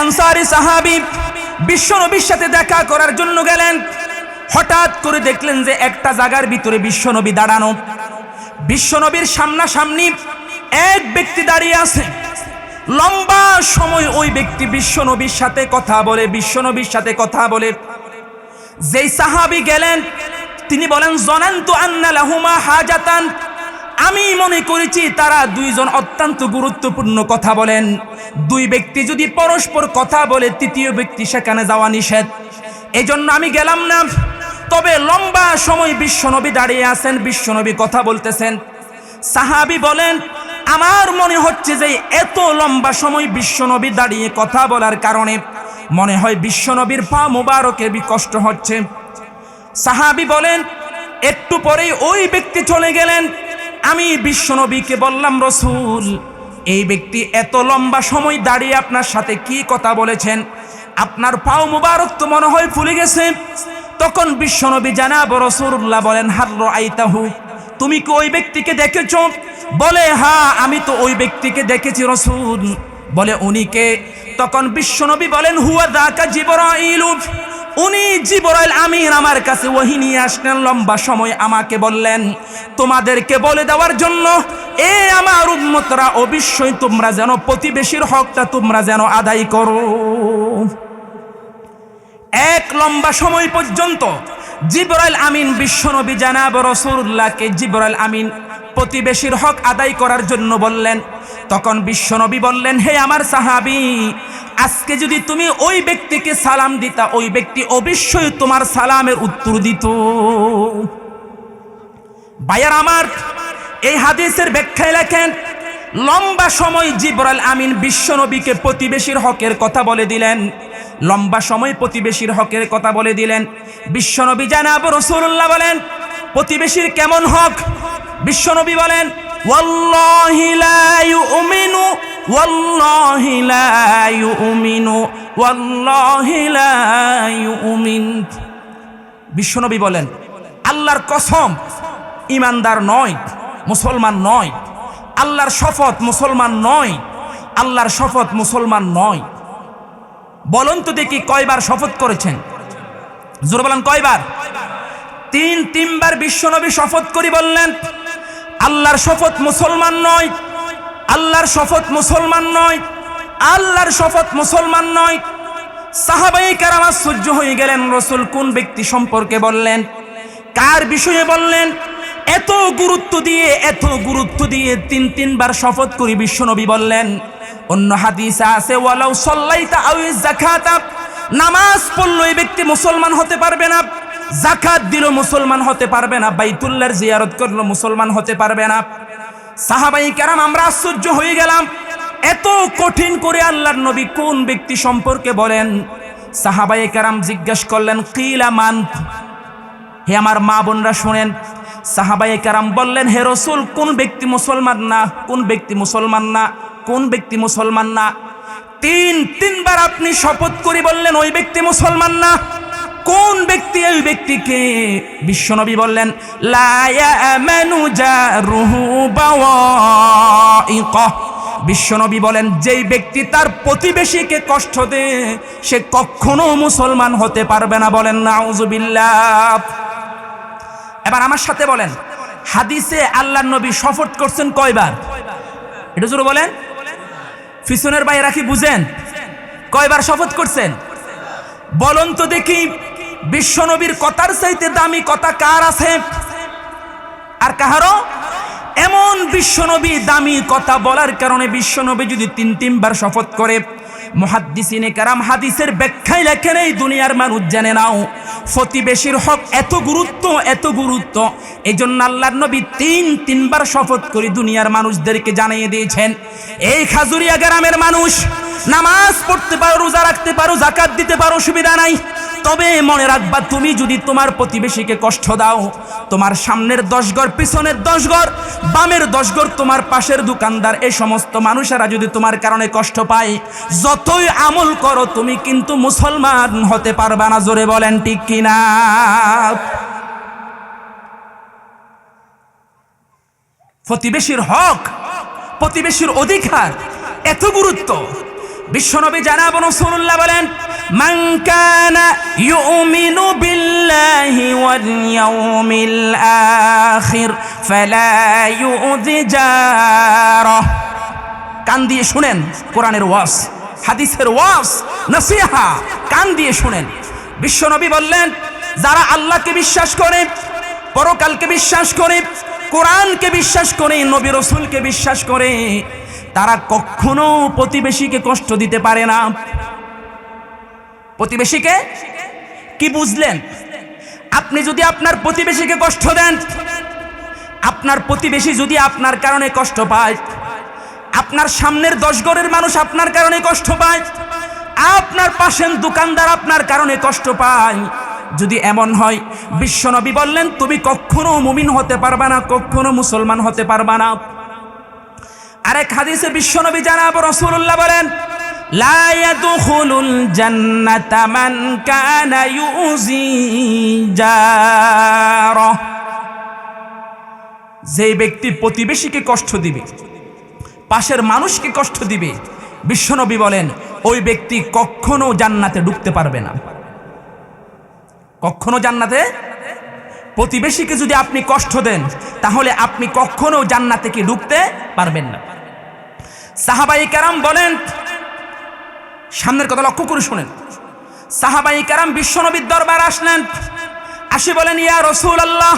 আনসারি সাহাবি বিশ্বনবীর সাথে দেখা করার জন্য গেলেন। হঠাৎ করে দেখলেন যে একটা জায়গার ভিতরে বিশ্বনবী দাঁড়ানো। বিশ্বনবীর সামনাসামনি এক ব্যক্তি দাঁড়িয়ে আছে। লম্বা সময় ওই ব্যক্তি বিশ্বনবীর সাথে কথা বলে বিশ্বনবীর সাথে কথা বলে। যেই সাহাবি গেলেন, তিনি বলেন, জনান্তু আন্না লাহুমা হাজাতান। আমি মনে করেছি তারা দুইজন অত্যন্ত গুরুত্বপূর্ণ কথা বলেন। দুই ব্যক্তি যদি পরস্পর কথা বলে, তৃতীয় ব্যক্তি সেখানে যাওয়া নিষেধ। এই জন্য আমি গেলাম না। তবে লম্বা সময় বিশ্বনবী দাঁড়িয়ে আছেন, বিশ্বনবী কথা বলতেছেন। সাহাবি বলেন, আমার মনে হচ্ছে যে এত লম্বা সময় বিশ্বনবী দাঁড়িয়ে কথা বলার কারণে মনে হয় বিশ্বনবীর পা মুবারকের বি কষ্ট হচ্ছে। সাহাবি বলেন, একটু পরেই ওই ব্যক্তি চলে গেলেন। আমি বিশ্বনবীকে বললাম, রসুল, এই ব্যক্তি এত লম্বা সময় দাঁড়িয়ে আপনার সাথে কি কথা বলেছেন? আপনার পাও মুবারক তো মনে হয় ফুলে গেছে। তখন বিশ্বনবী জানাব, রসুল্লাহ বলেন হার্র আইতাহু তুমি কি ওই ব্যক্তিকে দেখেছ? বলে হ্যাঁ আমি তো ওই ব্যক্তিকে দেখেছি, রসুল। বলে উনিকে তখন বিশ্বনবী বলেন, হুয়া দাকা জিবরাইল উনি জিবরাইল আমিন আমার কাছে ওহি নিয়ে আসলেন। লম্বা সময় আমাকে বললেন, তোমাদেরকে বলে দেওয়ার জন্য এ আমার উন্মতরা অবশ্যই তোমরা যেন প্রতিবেশীর হকটা তোমরা যেন আদায় করো। এক লম্বা সময় পর্যন্ত জিবরাইল আমিন বিশ্বনবী জানাব রসুল্লাহকে জিবরাইল আমিন প্রতিবেশীর হক আদায় করার জন্য বললেন। তখন বিশ্বনবী বললেন, হে আমার সাহাবি আজকে যদি তুমি ওই ব্যক্তিকে সালাম দিতা, ওই ব্যক্তি অবশ্যই তোমার সালামের উত্তর দিত। ভাইয়ার আমার, এই হাদিসের ব্যাখ্যায় লেখেন, লম্বা সময় জিবরাল আমিন বিশ্বনবীকে প্রতিবেশীর হকের কথা বলে দিলেন। লম্বা সময় প্রতিবেশীর হকের কথা বলে দিলেন। বিশ্বনবী জানাব রসুল্লাহ বলেন, প্রতিবেশীর কেমন হক? বিশ্বনবী বলেন, ওয়াল্লাহি লা ইউমিনু ওয়াল্লাহি লা ইউমিনু ওয়াল্লাহি লা ইউমিন বিশ্বনবী বলেন, আল্লাহর কসম ইমানদার নয়, মুসলমান নয়। আল্লাহর শপথ মুসলমান নয়, আল্লাহর শপথ মুসলমান নয়। বলুন তো দেখি কয়বার শপথ করেছেন? জোর বলেন কয়বার? তিন, তিনবার বিশ্বনবী শপথ করি বললেন, আল্লাহর শপথ মুসলমান নয় আল্লাহর শপথ মুসলমান নয়, আল্লাহর শপথ মুসলমান নয়। সাহাবাই কারাম আশ্চর্য হয়ে গেলেন, রসুল কোন ব্যক্তি সম্পর্কে বললেন, কার বিষয়ে বললেন, এত গুরুত্ব দিয়ে, এত গুরুত্ব দিয়ে তিন, তিনবার শপথ করি বিশ্বনবী বললেন, অন্য হাদিসা আছে, ওয়ালাউ সল্লাইতা আউ জাকাতা নামাজ পড়ল এই ব্যক্তি মুসলমান হতে পারবে না জাকাত দিল মুসলমান হতে পারবে না, বাইতুল্লাহর জিয়ারত করল মুসলমান হতে পারবে না। সাহাবাই কেরাম, আমরা আশ্চর্য হয়ে গেলাম। এত কঠিন করে আল্লাহর নবী কোন ব্যক্তি সম্পর্কে বলেন? সাহাবাই কেরাম জিজ্ঞেস করলেন, কিলা মান? হে আমার মা বোনরা শোনেন, সাহাবাই কারাম বললেন, হে রসুল, কোন ব্যক্তি মুসলমান না? কোন ব্যক্তি মুসলমান না? কোন ব্যক্তি মুসলমান না? তিন, তিনবার আপনি শপথ করে বললেন, ওই ব্যক্তি মুসলমান না। কোন ব্যক্তি ওই ব্যক্তিকে বিশ্বনবী বললেন বিশ্বনবী বলেন, যেই ব্যক্তি তার প্রতিবেশীকে কষ্ট দেয়, সে কখনো মুসলমান হতে পারবে না। বলেন নাউজুবিল্লাহ এবার আমার সাথে বলেন, হাদিসে আল্লাহ নবী শপথ করছেন কয়বার? এটা জোরে বলেন। ফিসনের বাইরা কি বুঝেন? কয়বার শপথ করছেন? বলুন তো দেখি বিশ্বনবীর কথার চাইতে দামি কথা কার আছে? আর কাহারও এমন বিশ্বনবী দামি কথা বলার কারণে বিশ্বনবী যদি তিন, তিনবার শপথ করে কারাম দুনিয়ার মানুষ প্রতিবেশীর হক এত গুরুত্ব এত গুরুত্ব। এই জন্য নবী তিন, তিনবার শপথ করে দুনিয়ার মানুষদেরকে জানিয়ে দিয়েছেন, এই খাজুরিয়া গ্রামের মানুষ, নামাজ পড়তে পারো, রোজা রাখতে পারো জাকাত দিতে পারো, সুবিধা নাই। তবে মনে রাখবা, তুমি যদি তোমার প্রতিবেশীকে কষ্ট দাও, তোমার সামনের দশ ঘর, পিছনের দশ ঘর, বামের দশ ঘর, তোমার পাশের দোকানদার, এই সমস্ত মানুষেরা যদি তোমার কারণে কষ্ট পায়, যতই আমল করো, তুমি কিন্তু মুসলমান হতে পারবা না, জোরে বলেন ঠিক কিনা প্রতিবেশীর হক, প্রতিবেশীর অধিকার, এত গুরুত্ব। বিশ্বনবী জানাব রসুল্লাহ বলেন من كان يؤمن بالله واليوم الآخر فلا يؤذي جاره কান দিয়ে শুনেন কোরআনের ওয়াস হাদিসের ওয়াস নসিহা কান দিয়ে শুনেন বিশ্বনবী বললেন যারা আল্লাহকে বিশ্বাস করে পরকালকে বিশ্বাস করে কোরআনকে বিশ্বাস করে নবী রসুলকে বিশ্বাস করে তারা কখনো প্রতিবেশীকে কষ্ট দিতে পারে না। প্রতিবেশীকে? কি বুঝলেন? আপনি যদি আপনার প্রতিবেশীকে কষ্ট দেন, আপনার প্রতিবেশী যদি আপনার কারণে কষ্ট পায়, আপনার সামনের দশ গড়ের মানুষ আপনার কারণে কষ্ট পায়, আপনার পাশের দোকানদার আপনার কারণে কষ্ট পায়। যদি এমন হয় বিশ্বনবী বললেন, তুমি কখনো মুমিন হতে পারবা না, কখনো মুসলমান হতে পারবা না। আরেক হাদিসে বিশ্বনবী জানাব রসুল্লাহ বলেন, লা ইয়াদখুলুল জান্নাতা মান কানা ইউজি জারা। যে ব্যক্তি প্রতিবেশীকে কষ্ট দিবে, পাশের মানুষকে কষ্ট দিবে, বিশ্বনবী বলেন, ওই ব্যক্তি কখনো জান্নাতে ঢুকতে পারবে না। কখনো জান্নাতে প্রতিবেশীকে যদি আপনি কষ্ট দেন, তাহলে আপনি কখনো জান্নাতে কি ঢুকতে পারবেন না। সাহাবাই কারাম বলেন, সামনের কথা লক্ষ্য করে শুনেন। সাহাবাই কারাম বিশ্বনবীর দরবার আসলেন। আসি বলেন, ইয়া রসুল আল্লাহ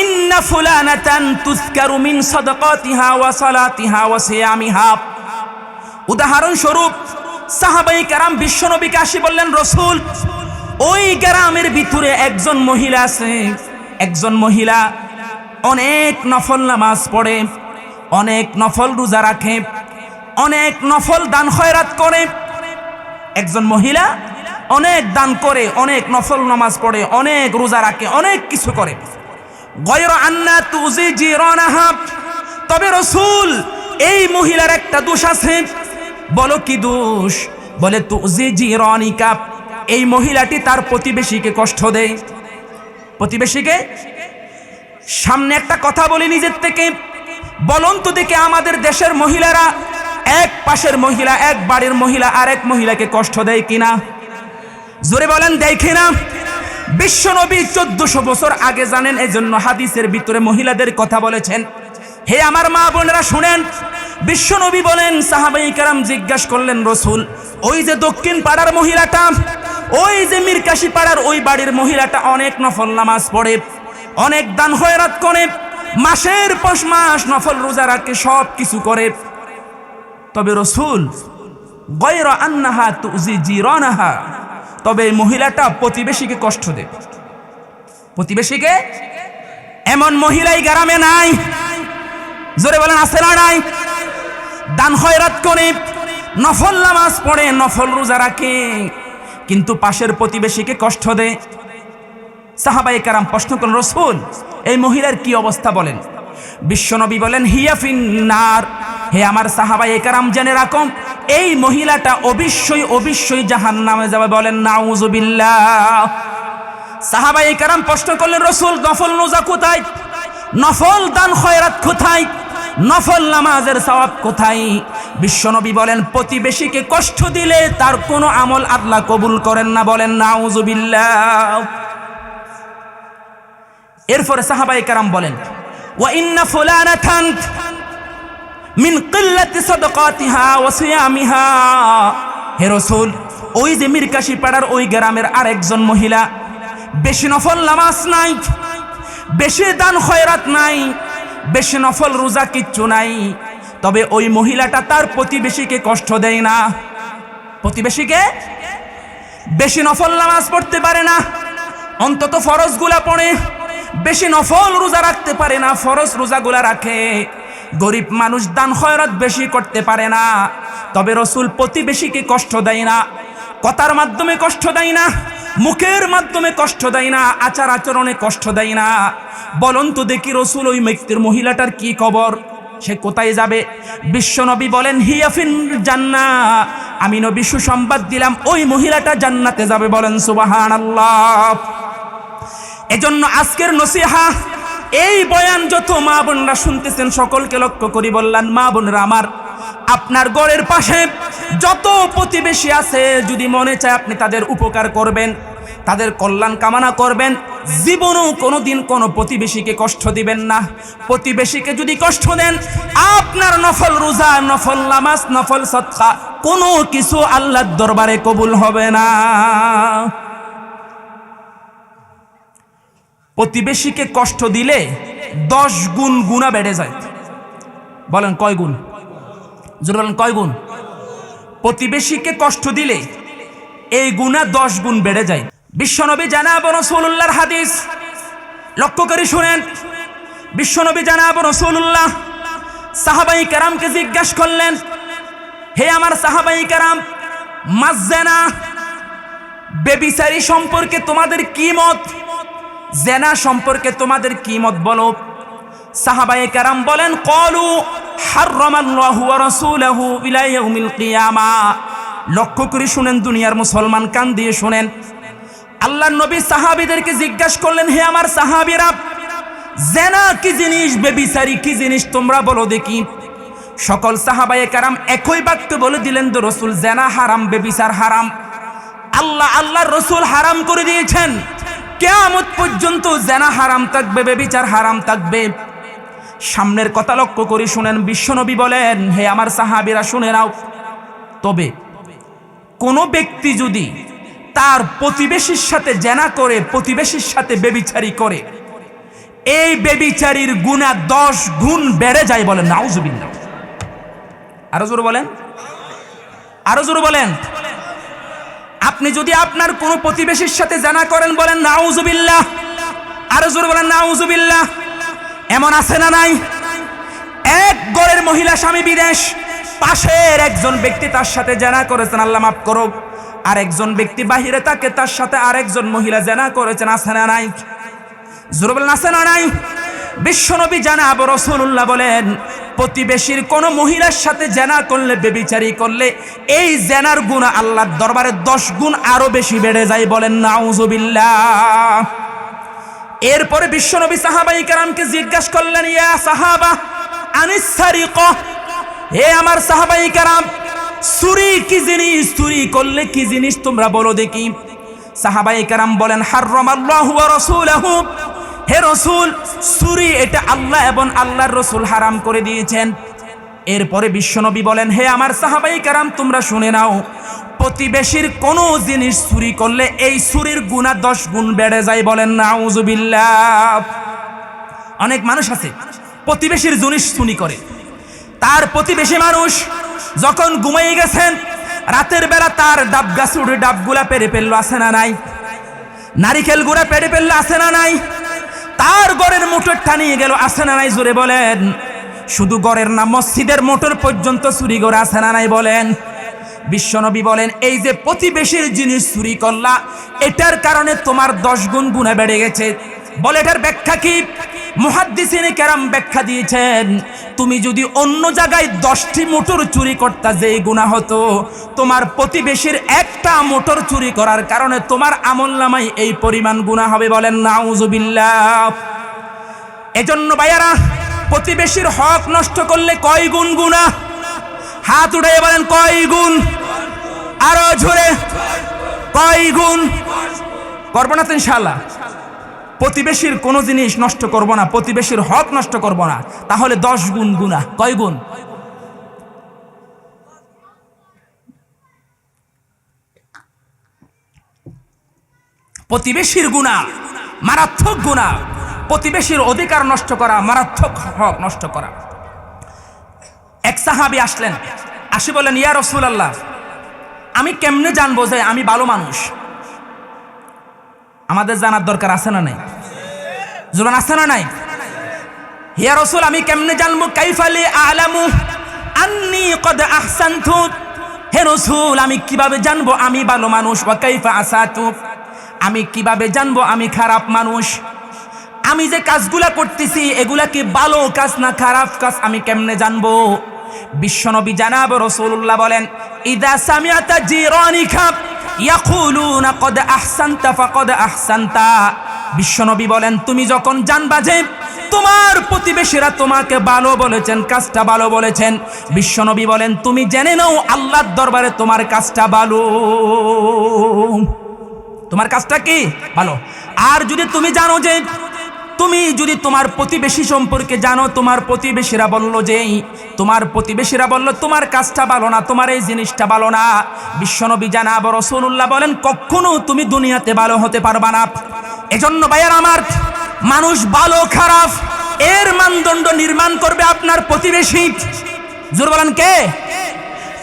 ইন্না ফুলানাতান তুজকারু মিন সাদাকাতিহা ওয়া সালাতিহা ওয়া সিয়ামিহা। উদাহরণ স্বরূপ সাহাবাই কারাম বিশ্বনবীকে আসি বললেন, রসুল ওই গ্রামের ভিতরে একজন মহিলা আছে। একজন মহিলা অনেক নফল নামাজ পড়ে, অনেক নফল রোজা রাখে, অনেক নফল দান খয়রাত করে। একজন মহিলা অনেক দান করে, অনেক নফল নামাজ পড়ে, অনেক রোজা রাখে, অনেক কিছু করে। আন্না তবে রসুল, এই মহিলার একটা দোষ আছে। বলো কি দোষ? বলে তুজি জিরানিকা। এই মহিলাটি তার প্রতিবেশীকে কষ্ট দেয়। প্রতিবেশীকে? সামনে একটা কথা বলি নিজের থেকে। বলুন তো দেখে আমাদের দেশের মহিলারা এক পাশের মহিলা, এক বাড়ির মহিলা, আরেক মহিলাকে কষ্ট দেয় কিনা? জোরে বলেন, দেয় কিনা? বিশ্বনবী চোদ্দশো বছর আগে জানেন এই জন্য হাদিসের ভিতরে মহিলাদের কথা বলেছেন। হে আমার মা বোনেরা, শুনেন। বিশ্বনবী বলেন, সাহাবাই কারাম জিজ্ঞাসা করলেন, রসুল, ওই যে দক্ষিণ পাড়ার মহিলাটা ওই যে মিরকাশি পাড়ার ওই বাড়ির মহিলাটা অনেক নফল নামাজ পড়ে, অনেক দান হয়রাত করে, মাসের পর মাস নফল রোজা রাখে, সব কিছু করে। তবে রসুল, গয়র আন্নাহা তুজি জিরানাহা তবে এই মহিলাটা প্রতিবেশীকে কষ্ট দেয়। প্রতিবেশীকে? এমন মহিলাই গ্রামে নাই, জোরে বলেন, আছে না নাই? দান খয়রাত করে, নফল নামাজ পড়ে, নফল রোজা রাখে। কিন্তু পাশের প্রতিবেশীকে কষ্ট দেয়। সাহাবাই কারাম প্রশ্ন করেন রসুল, এই মহিলার কি অবস্থা বলেন? বিশ্বনবী বলেন হিয়াফিন নার হে আমার সাহাবাই কারাম, জেনে রাখম এই মহিলাটা অবশ্যই অবশ্যই জাহান নামে যাবে বলেন, নাউজুবিল্লাহ। সাহাবাই কারাম প্রশ্ন করলেন, রসুল, নফল নোজা কোথায়? নফল দান খয়রাত কোথায়? নফল নামাজের সওয়াব কোথায়? বিশ্বনবী বলেন, প্রতিবেশীকে কষ্ট দিলে তার কোনো আমল আল্লাহ কবুল করেন না, বলেন, নাউজুবিল্লাহ। এরপরে সাহাবাই কারাম বলেন ওয়া ইন্না ফুলানাতান মিন কিল্লাতি সাদাকাতিহা ওয়া সিয়ামিহা। হে রাসূল, ওই যে মিরকাশি পাড়ার ওই গ্রামের আরেকজন মহিলা, বেশি নফল নামাজ নাই, বেশি দান খয়রাত নাই বেশি নফল রোজা কিচ্ছু নাই। তবে ওই মহিলাটা তার প্রতিবেশীকে কষ্ট দেয় না। প্রতিবেশীকে বেশি নফল নামাজ পড়তে পারে না। অন্তত ফরজগুলা পড়ে। বেশি নফল রোজা রাখতে পারে না, ফরজ রোজাগুলা রাখে। গরিব মানুষ দান খয়রাত বেশি করতে পারে না। তবে রসুল প্রতিবেশীকে কষ্ট দেয় না। কথার মাধ্যমে কষ্ট দেয় না। মুখের মাধ্যমে কষ্ট দেয় না, আচার আচরণে কষ্ট দেয় না। বলুন তো দেখি রসুল ওই ব্যক্তির মহিলাটার কি খবর? সে কোথায় যাবে? বিশ্বনবী বলেন হিয়াফিন জান্না আমি নবী সুসংবাদ দিলাম, ওই মহিলাটা জান্নাতে যাবে বলেন সুবাহান আল্লাহ এজন্য আজকের নসিহা, এই বয়ান যত মা বোনরা শুনতেছেন, সকলকে লক্ষ্য করি বললেন মা বোনরা আমার, আপনার গড়ের পাশে যত প্রতিবেশী আছে, যদি মনে চায় আপনি তাদের উপকার করবেন, তাদের কল্যাণ কামনা করবেন, জীবনেও কোনো দিন কোনো প্রতিবেশীকে কষ্ট দিবেন না। প্রতিবেশীকে যদি কষ্ট দেন, আপনার নফল রোজা, নফল নামাজ, নফল সৎকা কোনো কিছু আল্লাহর দরবারে কবুল হবে না। প্রতিবেশীকে কষ্ট দিলে দশ গুণ গুণা বেড়ে যায়। বলেন কয় গুণ? বলেন কয় গুণ? প্রতিবেশীকে কষ্ট দিলে এই গুণা দশ গুণ বেড়ে যায়। বিশ্বনবী জানাব রসুল্লাহর হাদিস। লক্ষ্য করে শুনেন। বিশ্বনবী জানাব রসুল্লাহ সাহাবাই কারামকে জিজ্ঞাসা করলেন, হে আমার সাহাবাই কারাম মাজেনা বেবিচারি সম্পর্কে তোমাদের কি মত? জেনা সম্পর্কে তোমাদের কি মত বলো? সাহাবায়ে কারাম বলেন, কলু কিয়ামা। লক্ষ্য করে শুনেন, দুনিয়ার মুসলমান কান দিয়ে শুনেন। আল্লাহর নবী সাহাবীদেরকে জিজ্ঞাসা করলেন, হে আমার সাহাবীরা, জেনা কি জিনিস, বেবিচারি কি জিনিস তোমরা বলো দেখি? সকল সাহাবায়ে কারাম একই বাক্য বলে দিলেন তো রসুল, জেনা হারাম, বেবিচার হারাম। আল্লাহ, আল্লাহর রসুল হারাম করে দিয়েছেন। কেয়ামত পর্যন্ত জেনা হারাম থাকবে, বেবিচার হারাম থাকবে। সামনের কথা লক্ষ্য করে শুনেন, বিশ্বনবী বলেন, হে আমার সাহাবিরা, শুনে নাও। তবে কোনো ব্যক্তি যদি তার প্রতিবেশীর সাথে জেনা করে, প্রতিবেশীর সাথে বেবিচারি করে, এই বেবিচারির গুণা দশ গুণ বেড়ে যায় বলেন, নাউজুবিল্লাহ। আরও জোরে বলেন। আরও জোরে বলেন। আপনি যদি আপনার কোনো প্রতিবেশীর সাথে জানা করেন বলেন, নাউজুবিল্লাহ। আরও জোরে বলেন, নাউজুবিল্লাহ। এমন আছে না নাই? এক গড়ের মহিলা স্বামী বিদেশ, পাশের একজন ব্যক্তি তার সাথে জানা করেছেন, আল্লাহ মাফ করো আর একজন ব্যক্তি বাহিরে তাকে তার সাথে আরেকজন মহিলা জানা করেছেন, আছে না নাই? জোরে বলেন, আছে না নাই? বিশ্বনবী জানাব রসুল্লাহ বলেন, প্রতিবেশীর কোন মহিলার সাথে জেনা করলে, বেবিচারি করলে, এই জেনার গুণ আল্লাহর দরবারে দশ গুণ আরও বেশি বেড়ে যায় বলেন, নাউজুবিল্লাহ। এরপরে বিশ্বনবী সাহাবাই কারামকে জিজ্ঞাসা করলেন, ইয়া সাহাবা আনিসারি ক হে আমার সাহাবাই কারাম, চুরি কি জিনিস? চুরি করলে কি জিনিস তোমরা বলো দেখি। সাহাবাই কারাম বলেন হাররাম আল্লাহ রসুল হে রসুল, চুরি এটা আল্লাহ এবং আল্লাহর রসুল হারাম করে দিয়েছেন। এরপরে বিশ্বনবী বলেন, হে আমার সাহাবাই কারাম, তোমরা শুনে নাও, প্রতিবেশীর কোনো জিনিস চুরি করলে এই চুরির গুণা দশ গুণ বেড়ে যায় বলেন, নাউজুবিল্লাহ। অনেক মানুষ আছে, প্রতিবেশীর জিনিস চুরি করে। তার প্রতিবেশী মানুষ যখন ঘুমাই গেছেন, রাতের বেলা তার ডাব গাছ উঠে ডাবগুলা পেরে ফেলল, আছে না নাই? নারিকেল গুড়া পেরে ফেলল, আছে না নাই? তার গড়ের মোটর টানিয়ে গেল, আছে না নাই? জোরে বলেন। শুধু গড়ের না, মসজিদের মোটর পর্যন্ত চুরি করে আছে না নাই বলেন? বিশ্বনবী বলেন, এই যে প্রতিবেশীর জিনিস চুরি করলা, এটার কারণে তোমার দশ গুণ গুণে বেড়ে গেছে। বলে এটার ব্যাখ্যা কি? মুহাদ্দিসিনে কেরাম ব্যাখ্যা দিয়েছেন, তুমি যদি অন্য জায়গায় দশটি মোটর চুরি করতা, যেই গুণা হতো, তোমার প্রতিবেশীর একটা মোটর চুরি করার কারণে তোমার আমল নামাই এই পরিমাণ গুণা হবে বলেন, নাউজুবিল্লাহ। এজন্য ভাইয়ারা প্রতিবেশীর হক নষ্ট করলে কয় গুণ গুণা? হাত উঠে বলেন, কয় গুণ? আরও ঝরে কয় গুণ? করব না তো প্রতিবেশীর কোনো জিনিস নষ্ট করব না, প্রতিবেশীর হক নষ্ট করব না, তাহলে দশ গুণ গুণা। কয় গুণ? প্রতিবেশীর গুণা মারাত্মক গুণা। প্রতিবেশীর অধিকার নষ্ট করা, মারাত্মক হক নষ্ট করা। এক সাহাবি আসলেন, আসি বলেন ইয়া রসুল আল্লাহ আমি কেমনে জানব যে আমি ভালো মানুষ? আমাদের জানার দরকার আছে না নাই? জুবান আছে না নাই? হিয়া রসুল, আমি কেমনে জানব? কাইফালি আলামু আন্নি কদ আহসানতু? হে রসুল, আমি কীভাবে জানব? আমি ভালো মানুষ। বা কাইফা আসাতু? আমি কীভাবে জানব? আমি খারাপ মানুষ। আমি যে কাজগুলা করতেছি, এগুলা কি ভালো কাজ না খারাপ কাজ আমি কেমনে জানব? বিশ্বনবী জানাব রসুল্লাহ বলেন, ইদা সামিয়াতা জিরানিকা ইয়াকুলুনা কদ আহসানতা ফাকদ আহসানতা। বিশ্বনবী বলেন, তুমি যখন জানবা যে তোমার প্রতিবেশীরা তোমাকে ভালো বলেছেন, কাজটা ভালো বলেছেন বিশ্বনবী বলেন, তুমি জেনে নাও আল্লাহর দরবারে তোমার কাজটা ভালো। তোমার কাজটা কি? ভালো। আর যদি তুমি জানো যে তুমি যদি তোমার প্রতিবেশী সম্পর্কে জানো, তোমার প্রতিবেশীরা বলল যে তোমার প্রতিবেশীরা বলল, তোমার কাজটা ভালো না, তোমার এই জিনিসটা ভালো না। বিশ্বনবী জানাব রসুল্লাহ বলেন, কখনো তুমি দুনিয়াতে ভালো হতে পারবা না। এজন্য ভাইয়ার আমার, মানুষ ভালো, খারাপ, এর মানদণ্ড নির্মাণ করবে আপনার প্রতিবেশী। জোর বলেন কে?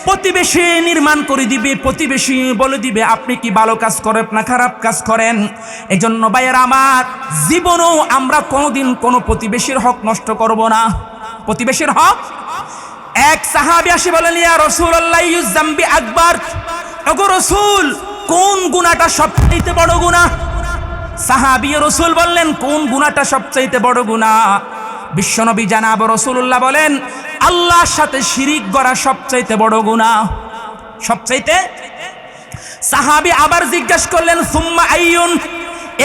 প্রতিবেশী নির্মাণ করে দিবে, প্রতিবেশী বলে দিবে, আপনি কি ভালো কাজ করেন না খারাপ কাজ করেন? এই জন্য ভাইয়ের আমার জীবনেও আমরা কোনোদিন কোনো প্রতিবেশীর হক নষ্ট করব না। প্রতিবেশীর হক? এক সাহাবি আসি বলেন, ইয়া রসুল্লাহ ইউজাম্বি আকবর। ওগো রসুল, কোন গুণাটা সবচাইতে বড় গুণা সাহাবি রসুল বললেন, কোন গুণাটা সবচাইতে বড় গুণা বিশ্বনবী জানাব রসুল্লাহ বলেন আল্লাহর সাথে শিরিক করা সবচাইতে বড় গুণা সবচাইতে? সাহাবি আবার জিজ্ঞাসা করলেন, সুম্মা আইয়ুন?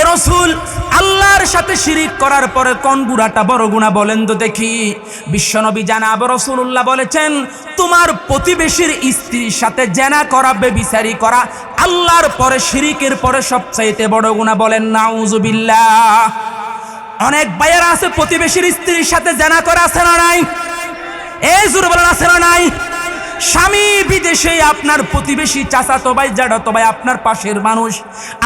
এ রসুল, আল্লাহর সাথে শিরিক করার পরে কোন গুণাটা বড় গুণা বলেন তো দেখি। বিশ্বনবী জানাব রসুল্লাহ বলেছেন, তোমার প্রতিবেশীর স্ত্রীর সাথে জেনা করা, বেবিচারি করা, আল্লাহর পরে শিরিকের পরে সবচাইতে বড় গুণা বলেন। নাউজুবিল্লাহ। অনেক বাইরা আছে, প্রতিবেশীর স্ত্রীর সাথে জেনা করা আছে না নাই? এই জোর বলেন, আছে না নাই? স্বামী বিদেশে আপনার প্রতিবেশী চাচাতো ভাই জাডাতো ভাই, আপনার পাশের মানুষ।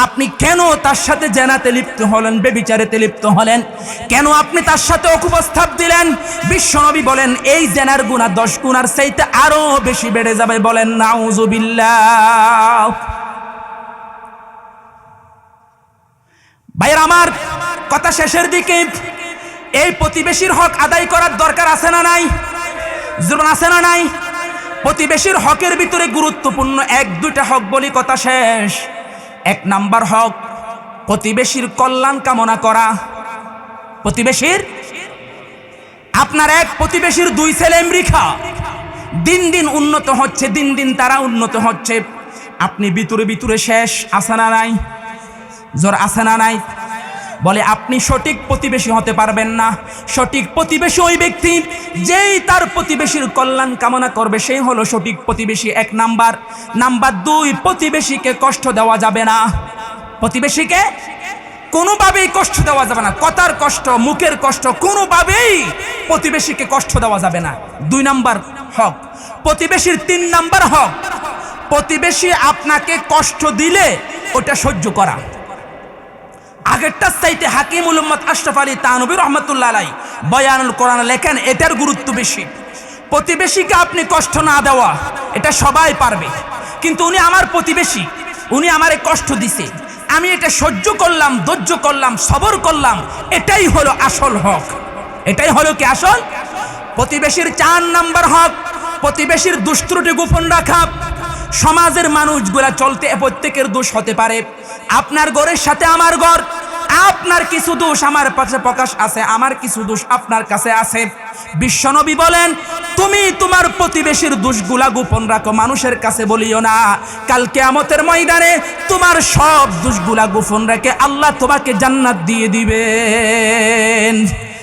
আপনি কেন তার সাথে জেনাতে লিপ্ত হলেন, বেবিচারেতে লিপ্ত হলেন? কেন আপনি তার সাথে অকুপস্থাপ দিলেন? বিশ্বনবী বলেন, এই জেনার গুণা দশ গুণার চাইতে আরও বেশি বেড়ে যাবে বলেন, নাউজুবিল্লাহ। ভাইয়ের, আমার কথা শেষের দিকে, এই প্রতিবেশীর হক আদায় করার দরকার আছে না নাই? জুলুম আছে না নাই? প্রতিবেশীর হকের ভিতরে গুরুত্বপূর্ণ এক, দুইটা হক বলি কথা শেষ। এক নাম্বার হক, প্রতিবেশীর কল্যাণ কামনা করা। প্রতিবেশীর? আপনার এক প্রতিবেশীর দুই ছেলে আমেরিকা দিন দিন উন্নত হচ্ছে, দিন দিন তারা উন্নত হচ্ছে। আপনি ভিতরে ভিতরে শেষ আসে না নাই? জোর আছে না নাই? বলে, আপনি সঠিক প্রতিবেশী হতে পারবেন না। সঠিক প্রতিবেশী ওই ব্যক্তি যেই তার প্রতিবেশীর কল্যাণ কামনা করবে, সেই হলো সঠিক প্রতিবেশী এক নাম্বার। নাম্বার দুই, প্রতিবেশীকে কষ্ট দেওয়া যাবে না। প্রতিবেশীকে কোনোভাবেই কষ্ট দেওয়া যাবে না। কথার কষ্ট, মুখের কষ্ট, কোনোভাবেই প্রতিবেশীকে কষ্ট দেওয়া যাবে না। দুই নাম্বার হক। প্রতিবেশীর তিন নাম্বার হক। প্রতিবেশী আপনাকে কষ্ট দিলে ওটা সহ্য করা। আগেরটার চাইতে হাকিমুল উম্মত আশরাফ আলী তানবী রহমতুল্লাহ আলাই বয়ানুল কোরআন লেখেন, এটার গুরুত্ব বেশি। প্রতিবেশীকে আপনি কষ্ট না দেওয়া, এটা সবাই পারবে। কিন্তু উনি আমার প্রতিবেশী, উনি আমারে কষ্ট দিছে। আমি এটা সহ্য করলাম, ধৈর্য করলাম, সবর করলাম, এটাই হলো আসল হক। এটাই হলো কি আসল? প্রতিবেশীর চার নাম্বার হক, প্রতিবেশীর দুষ্ট্রুটি গোপন রাখা। সমাজের মানুষগুলা চলতে প্রত্যেকের দোষ হতে পারে। আপনার গড়ের সাথে আমার গর আপনার কিছু দোষ আমার কাছে প্রকাশ আছে, আমার কিছু দোষ আপনার কাছে আছে। বিশ্বনবী বলেন, তুমি তোমার প্রতিবেশীর দোষগুলা গোপন রাখো, মানুষের কাছে বলিও না। কাল কেয়ামতের ময়দানে তোমার সব দোষগুলা গোপন রাখে আল্লাহ তোমাকে জান্নাত দিয়ে দিবেন।